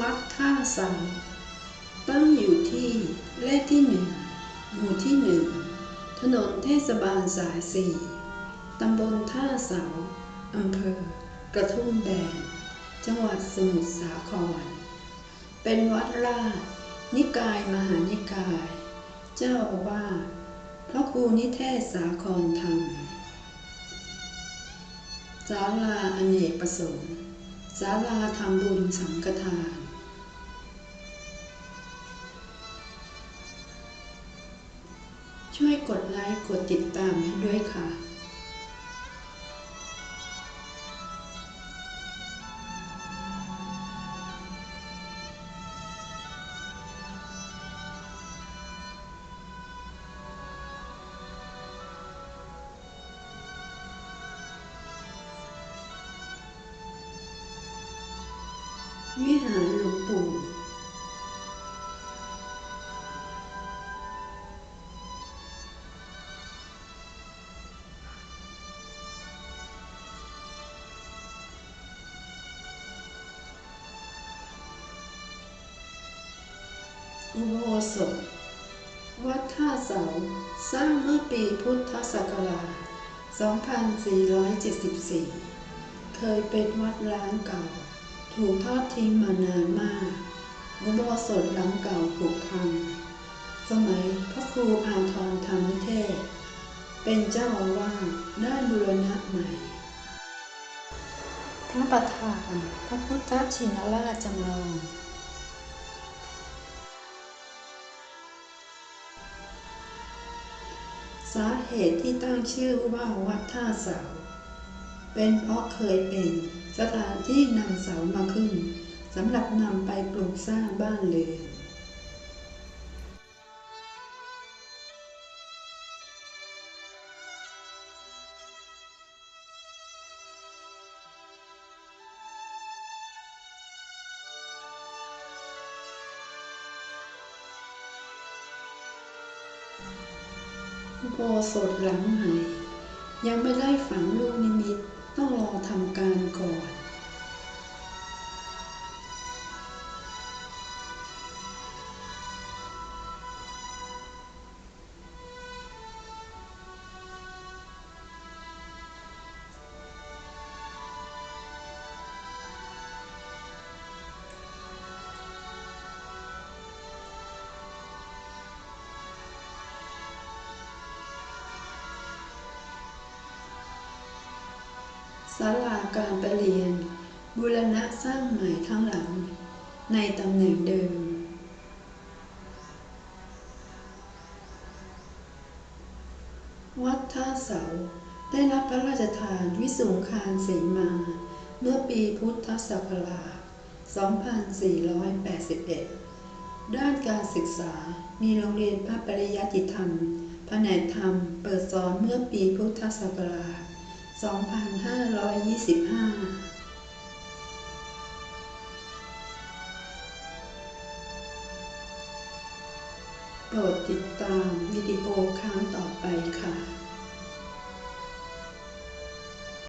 วัดท่าเสาตั้งอยู่ที่เลขที่หนึ่งหมู่ที่หนึ่งถนนเทศบาลสายสี่ตำบลท่าเสาอำเภอ กระทุ่มแบน จังหวัดสมุทรสาคร เป็นวัดราช นิกายมหานิกาย เจ้าอาวาสพระครูนิเทศสาครธรรมศาลาอเนกประสงค์ศาลาทำบุญสังฆทาน ช่วยกดไลค์กดติดตามให้ด้วยค่ะวิหารหลวงปู่ อุโบสถ วัดท่าเสา สร้างเมื่อปีพุทธศักราช 2474 เคยเป็นวัดร้างเก่า ถูกทอดทิ้งมานานมาก อุโบสถหลังเก่าผุพัง สมัยพระครูอาทรธรรมเทศ เป็นเจ้าอาวาสได้บูรณะใหม่พระประธานพระพุทธชินราชจำลอง สาเหตุที่ตั้งชื่อว่าวัดท่าเสา เป็นเพราะเคยเป็นสถานที่นำเสามาขึ้นสำหรับนำไปปลูกสร้างบ้านเรือน โบสถหลังใหม่ยังไม่ได้ฝังลูก ลาการประเรียน บูรณะสร้างใหม่ทั้งหลัง ในตำแหน่งเดิม วัดท่าเสา ได้รับพระราชทานวิสุงคารเสมา เมื่อปีพุทธศักราช 2481 ด้านการศึกษามีโรงเรียนพระปริยัติธรรมแผนกธรรมเปิดสอนเมื่อปีพุทธศักราช 2525โปรดติดตามวิดีโอครั้งต่อไปค่ะ